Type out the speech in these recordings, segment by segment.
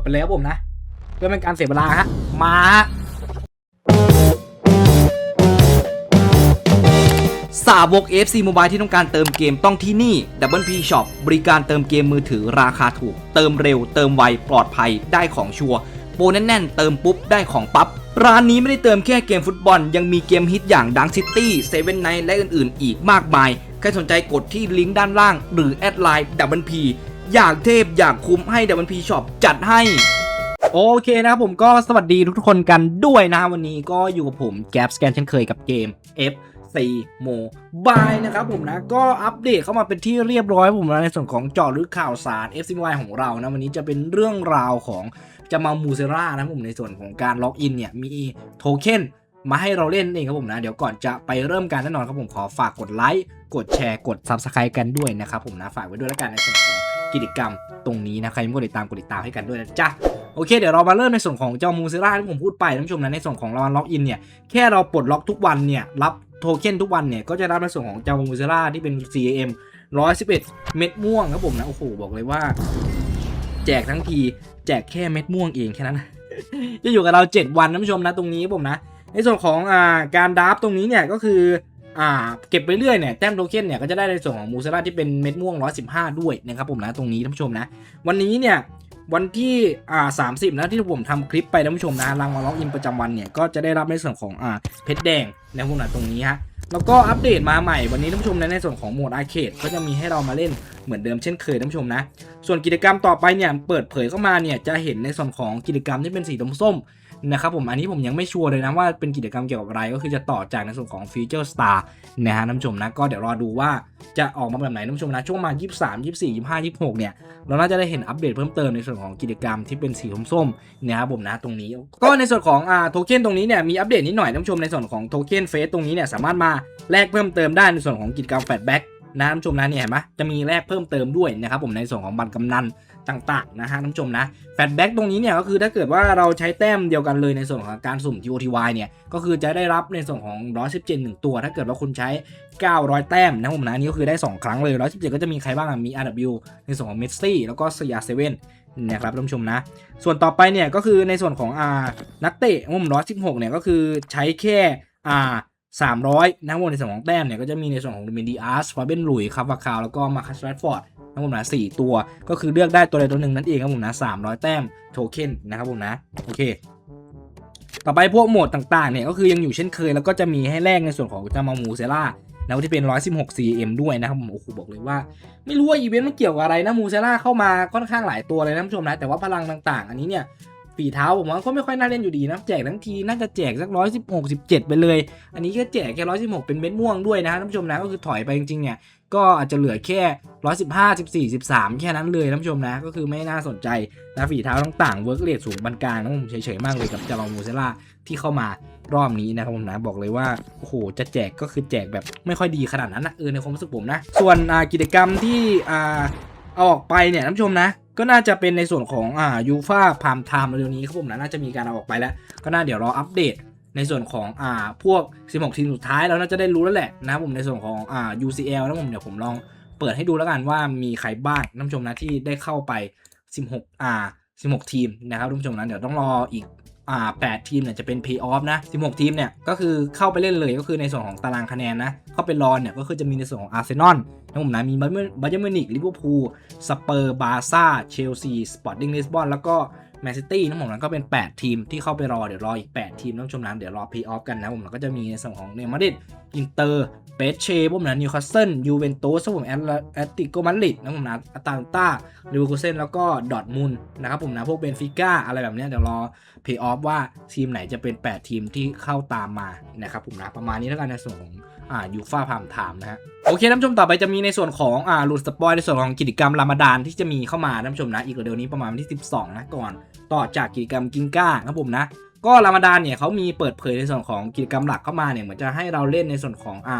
ดไปเลยครับผมนะเพื่อเป็นการเสียเวลาฮะมาสาวก FC Mobile ที่ต้องการเติมเกมต้องที่นี่ Double P Shop บริการเติมเกมมือถือราคาถูก เติมเร็ว เติมไว ปลอดภัย ได้ของชัวร์ โปรแน่นๆ เติมปุ๊บ ได้ของปั๊บ ร้านนี้ไม่ได้เติมแค่เกมฟุตบอล ยังมีเกมฮิตอย่าง Dunk City Seven Night และอื่นๆ อีกมากมาย ใครสนใจกดที่ลิงก์ด้านล่าง หรือแอดไลน์ Double P อยากเทพอยากคุ้มให้ Double P Shop จัดให้โอเคนะครับผมก็สวัสดีทุกๆคนกันด้วยนะวันนี้ก็อยู่กับผมแก p สแกนเช่นเคยกับเกม F C Mobile นะครับผมนะ ก็อัปเดตเข้ามาเป็นที่เรียบร้อยผมนะในส่วนของจาะลึกข่าวสาร F C Mobile ของเรานะ วันนี้จะเป็นเรื่องราวของจะมามูเซรานะผมในส่วนของการล็อกอินเนี่ย มีโทเค็นมาให้เราเล่นเองครับผมนะ เดี๋ยวก่อนจะไปเริ่มการแน่นอนครับผมขอฝากกดไลค์กดแชร์กด Subscribe กันด้วยนะครับผมนะฝากไว้ด้วยแล้วกันในส่วนของ กิจกรรมตรงนี้นะใครไม่กดติดตามกดติดตามให้กันด้วยนะจ๊ะโอเคเดี๋ยวเรามาเริ่มในส่วนของเจ้ามูเซราที่ผมพูดไปท่านผู้ชมนะในส่วนของรางวัลล็อกอินเนี่ยแค่เราปลดล็อกทุกวันเนี่ยรับโทเค็นทุกวันเนี่ยก็จะรับในส่วนของเจ้ามูเซราที่เป็น CAM 111 เม็ดม่วงครับผมนะโอ้โหบอกเลยว่า แจกทั้งทีแจกแค่เม็ดม่วงเองแค่นั้นนะจะอยู่กับเรา 7 วันท่านผู้ชมนะตรงนี้ผมนะ ในส่วนของอาการดับตรงนี้เนี่ยก็คือ อ่าเก็บไปเรื่อยเนี่ยแต้มโทเค็นเนี่ยก็จะได้ในส่วนของมูเซราที่เป็นเม็ดม่วง 115 ด้วยนะครับผมนะตรงนี้ท่านผู้ชมนะ วันนี้เนี่ยวันที่อ่าสามสิบนะที่ผมทำคลิปไปท่านผู้ชมนะรางวัลล็อกอินประจำวันเนี่ยก็จะได้รับในส่วนของอ่าเพชรแดงในพวกนั้นตรงนี้ฮะแล้วก็อัปเดตมาใหม่วันนี้ท่านผู้ชมนะในส่วนของโหมดอาร์เคดก็จะมีให้เรามาเล่นเหมือนเดิมเช่นเคยท่านผู้ชมนะ ส่วนกิจกรรมต่อไปเนี่ยเปิดเผยเข้ามาเนี่ยจะเห็นในส่วนของกิจกรรมที่เป็นสีส้ม นะครับผมอันนี้ผมยังไม่ชัวร์เลยนะว่าเป็นกิจกรรมเกี่ยวกับอะไรก็คือจะต่อจากในส่วนของฟีเจอร์สตาร์นะฮะนผู้ชมนะก็เดี๋ยวรอดูว่าจะออกมาแบบไหนนผู้ชมนะช่วงมา 23 24 25 26 เนี่ยเราน่าจะได้เห็นอัปเดตเพิ่มเติมในส่วนของกิจกรรมที่เป็นสีส้มๆนะครับผมนะตรงนี้ ก็ในส่วนของอ่าโทเค็นตรงนี้เนี่ยมีอัปเดตนิดหน่อยนผู้ชมในส่วนของโทเค็นเฟสตรงนี้เนี่ยสามารถมาแลกเพิ่มเติมได้ในส่วนของกิจกรรมแฟลชแบ็ก นะท่านผู้ชมนะเนี่ยเห็นไหมจะมีแลกเพิ่มเติมด้วยนะครับผมในส่วนของบัตรกำนันต่างๆนะฮะท่านผู้ชมนะแฟลชแบ็กตรงนี้เนี่ยก็คือถ้าเกิดว่าเราใช้แต้มเดียวกันเลยในส่วนของการสุ่ม TOTY เนี่ยก็คือจะได้รับในส่วนของ 117หนึ่งตัว ถ้าเกิดว่าคุณใช้ 900 แต้มนะครับผมนะนนี้ก็คือได้ 2 ครั้งเลย 117 ก็จะมีใครบ้างมี RW ในส่วนของเมสซี่แล้วก็สยาเซเว่นนะครับท่านผู้ชมนะ ส่วนต่อไปเนี่ยก็คือในส่วนของอ่านักเตะมุม116เนี่ยก็คือใช้แค่อ่า 300นะครับผมในส่วนของแต้มเนี่ยก็จะมีในส่วนของดูมินดีอาร์สฟาเบนลุยคาฟาคาวแล้วก็มาคัสแรดฟอร์ดนะครับผมนะสี่ตัว ก็คือเลือกได้ตัวใดตัวหนึ่งนั่นเองครับผมนะ300 แต้มโทเค็นนะครับผมนะโอเคต่อไปพวกโหมดต่างๆเนี่ยก็คือยังอยู่เช่นเคย แล้วก็จะมีให้แลกในส่วนของจามามูเซล่าแล้วที่เป็น 116 cm ด้วยนะครับผมโอ้โหบอกเลยว่า ไม่รู้ว่าอีเวนต์มันเกี่ยวกับอะไรนะมูเซล่าเข้ามาค่อนข้างหลายตัวเลยนะท่านผู้ชมนะแต่ว่าพลังต่างๆ อันนี้เนี่ย ฝีเท้าผมว่าก็ไม่ค่อยน่าเล่นอยู่ดีนะแจกทั้งทีน่าจะแจกสัก116 17ไปเลย อันนี้ก็แจกแค่116เป็นเม็ดม่วงด้วยนะท่านผู้ชมนะก็คือถอยไปจริงๆเนี่ยก็อาจจะเหลือแค่115 14 13แค่นั้นเลยท่านผู้ชมนะ ก็คือไม่น่าสนใจนะฝีเท้าต่างๆเวิร์กเรทสูงปานกลางนะผมเฉยๆมากเลยกับจามามูเซล่าที่เข้ามารอบนี้นะครับผมนะบอกเลยว่าโอ้โหจะแจกก็คือแจกแบบไม่ค่อยดีขนาดนั้นนะเออในความรู้สึกผมนะ ส่วนกิจกรรมที่ เอาออกไปเนี่ยท่านผู้ชมนะ ก็น่าจะเป็นในส่วนของอ่ายูฟาพามไทม์เร็วนี้ครับผมนะน่าจะมีการเอาออกไปแล้ว ก็น่าเดี๋ยวรออัปเดตในส่วนของอ่าพวก 16 ทีมสุดท้ายแล้วน่าจะได้รู้แล้วแหละนะผมในส่วนของอ่า UCL แล้วผมเดี๋ยวผมลองเปิดให้ดูแล้วกันว่ามีใครบ้างท่านผู้ชมนะที่ได้เข้าไป 16 อ่า 16 ทีมนะครับท่านผู้ชมนะเดี๋ยวต้องรออีก อ่า8ทีมเนี่ยจะเป็นเพย์ออฟนะ 16 ทีมเนี่ยก็คือเข้าไปเล่นเลยก็คือในส่วนของตารางคะแนนนะเข้าไปรอนเนี่ยก็คือจะมีในส่วนของอาร์เซนอลนะผมนะมีบาเบัตเยอร์มินิกลิเวอร์พูลสเปอร์บาร์ซ่าเชลซีสปอร์ติ้งลิสบอนแล้วก็ แมนซิตี้นะผมนั้นก็เป็น 8 ทีมที่เข้าไปรอเดี๋ยวรออีก 8 ทีมท่านผู้ชมนะเดี๋ยวรอ Pay Off กันนะผมแล้วก็จะมีในส่วนของเนมาดริดอินเตอร์เปเช่ผมนะนิวคาสเซิลยูเวนตุสผมแอตติโกมาดริดนะผมนะอาตาลต้าลิเวอร์พูลเซนแล้วก็ดอทมุนนะครับผมนะพวกเบนฟิก้าอะไรแบบเนี้ยเดี๋ยวรอเพย์ออฟว่าทีมไหนจะเป็น 8 ทีมที่เข้าตามมานะครับผมนะประมาณนี้แล้วกันในส่วนของ อ่ายูฟ่าพามไทม์นะฮะโอเคท่านผู้ชมต่อไปจะมีในส่วนของอ่าลูดสปอยในส่วนของกิจกรรมรามาดานที่จะมีเข้ามาท่านผู้ชมนะอีกเดี๋ยวนี้ประมาณวันที่ 12 นะก่อน ต่อจากกิจกรรมกิงก้าครับผมนะก็รามาดานเนี่ยเขามีเปิดเผยในส่วนของกิจกรรมหลักเข้ามาเนี่ยเหมือนจะให้เราเล่นในส่วนของอ่า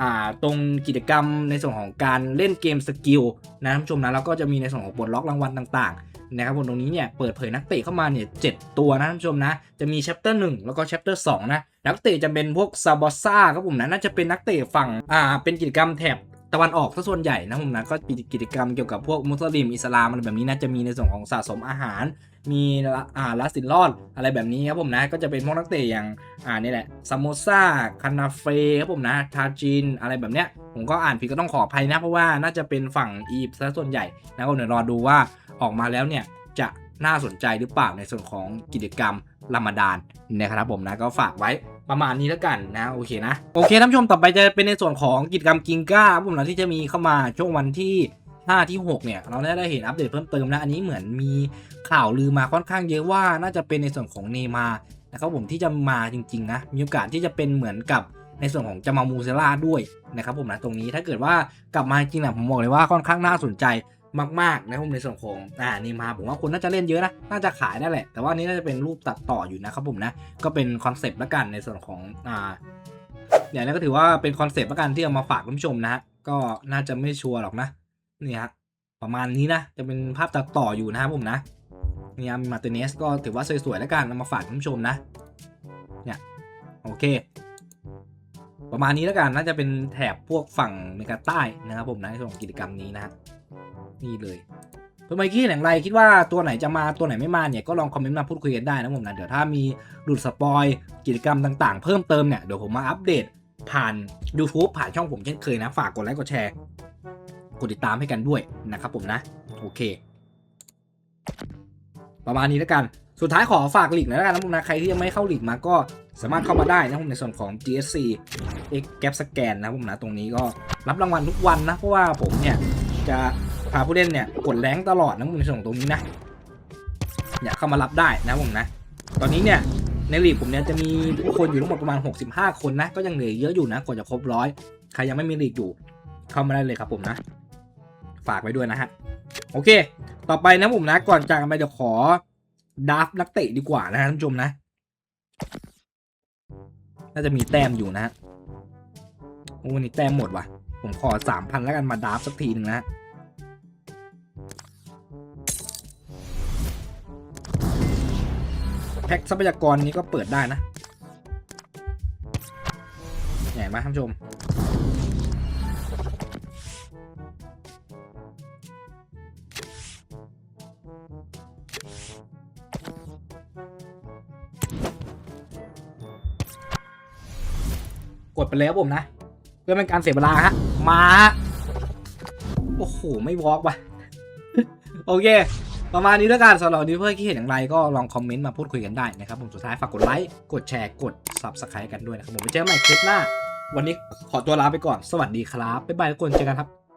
อ่าตรงกิจกรรมในส่วนของการเล่นเกมสกิลนะท่านผู้ชมนะแล้วก็จะมีในส่วนของปลดล็อกรางวัลต่างๆ นะครับผมตรงนี้เนี่ยเปิดเผยนักเตะเข้ามาเนี่ยเตัวนะท่านผู้ชมนะ จะมี chapter 1 แล้วก็ chapter 2 นะ นักเตะจะเป็นพวกซาบอซ่าครับผมนะ น่าจะเป็นนักเตะฝั่งอ่าเป็นกิจกรรมแถบตะวันออกซะส่วนใหญ่นะผมนะก็กิจกรรมเกี่ยวกับพวกมุสลิมอิสลามอะไรแบบนี้นะจะมีในส่วนของสะสมอาหาร มีละอ่าลัสสินรอดอะไรแบบนี้ครับผมนะก็จะเป็นพวกนักเตะอย่างอ่านี่แหละซามโมซาคานาเฟครับผมนะทาจินอะไรแบบเนี้ยผมก็อ่านผิดก็ต้องขออภัยนะเพราะว่าน่าจะเป็นฝั่งอียิปต์ซะส่วนใหญ่นะก็เดี๋ยวรอดูว่า ออกมาแล้วเนี่ยจะน่าสนใจหรือเปล่าในส่วนของกิจกรรมรามฎานนะครับผมนะก็ฝากไว้ประมาณนี้แล้วกันนะโอเคนะโอเคท่านผู้ชมต่อไปจะเป็นในส่วนของกิจกรรมกิงก้าครับผมนะที่จะมีเข้ามาช่วงวันที่5ที่6เนี่ยเราได้เห็นอัปเดตเพิ่มเติมนะอันนี้เหมือนมีข่าวลือมาค่อนข้างเยอะว่าน่าจะเป็นในส่วนของเนมานะครับผมที่จะมาจริงๆนะมีโอกาสที่จะเป็นเหมือนกับในส่วนของจามามูเซล่าด้วยนะครับผมนะตรงนี้ถ้าเกิดว่ากลับมาจริงๆนะผมบอกเลยว่าค่อนข้างน่าสนใจ มากๆนะผมในส่วนของอ่าเนมาผมว่าคนน่าจะเล่นเยอะนะน่าจะขายได้แหละ แต่ว่านี้น่าจะเป็นรูปตัดต่ออยู่นะครับผมนะก็เป็นคอนเซปต์ละกันในส่วนของอ่าอย่างนี้ก็ถือว่าเป็นคอนเซปต์ละกันที่เอามาฝากคุณผู้ชมนะก็น่าจะไม่ชัวร์หรอกนะนี่ฮะประมาณนี้นะจะเป็นภาพตัดต่ออยู่นะครับผมนะเนี่ยมาร์ติเนสก็ถือว่าสวยๆแล้วกันเอามาฝากคุณผู้ชมนะเนี่ยโอเค ประมาณนี้แล้วกันน่าจะเป็นแถบพวกฝั่งเมกาใต้นะครับผมนะในส่วนของกิจกรรมนี้นะนี่เลยเพื่อนไมค์คิดอย่างไรคิดว่าตัวไหนจะมาตัวไหนไม่มาเนี่ยก็ลองคอมเมนต์มาพูดคุยกันได้นะผมนะเดี๋ยวถ้ามีหลุดสปอยกิจกรรมต่างๆ เพิ่มเติมเนี่ยเดี๋ยวผมมาอัปเดตผ่าน YouTube ผ่านช่องผมเช่นเคยนะ ฝากกดไลค์กดแชร์กดติดตามให้กันด้วยนะครับผมนะ โอเค ประมาณนี้แล้วกัน สุดท้ายขอฝากลีกหน่อยแล้วกันนะผมนะใครที่ยังไม่เข้าลีกมาก็ สามารถเข้ามาได้นะผมในส่วนของ GSC X Gap Scan นะผมนะตรงนี้ก็รับรางวัลทุกวันนะ เพราะว่าผมเนี่ย จะพาผู้เล่นเนี่ยกดแรงตลอดนะผมในส่วนของตรงนี้นะเนี่ยเข้ามารับได้นะผมนะ ตอนนี้เนี่ยในลีกผมเนี่ยจะมีผู้คนอยู่ทั้งหมดประมาณ 65 คนนะ ก็ยังเหลือเยอะอยู่นะกว่าจะครบร้อยใครยังไม่มีลีกอยู่เข้ามาได้เลยครับผมนะ ฝากไว้ด้วยนะฮะโอเค ต่อไปนะผมนะก่อนจากกันไปเดี๋ยวขอดราฟนักเตะดีกว่านะท่านผู้ชมนะ น่าจะมีแต้มอยู่นะฮะโอ้นี่แต้มหมดว่ะ ผมขอสามพันแล้วกันมาดาฟสักทีหนึ่งนะแพ็คทรัพยากรนี้ก็เปิดได้นะใหญ่ไหมท่านผู้ชม กดไปแล้วผมนะ เพื่อเป็นการเสียเวลาฮะ มาโอ้โห ไม่วอล์กว่ะ โอเค ประมาณนี้แล้วกันสำหรับนี้เพื่อนที่เห็นอย่างไรก็ลองคอมเมนต์มาพูดคุยกันได้นะครับผมสุดท้ายฝากกดไลค์ กดแชร์ กด subscribe กันด้วยนะครับผมไปเจอกันใหม่คลิปหน้า วันนี้ขอตัวลาไปก่อน สวัสดีครับ บ๊ายบายทุกคน เจอกันครับ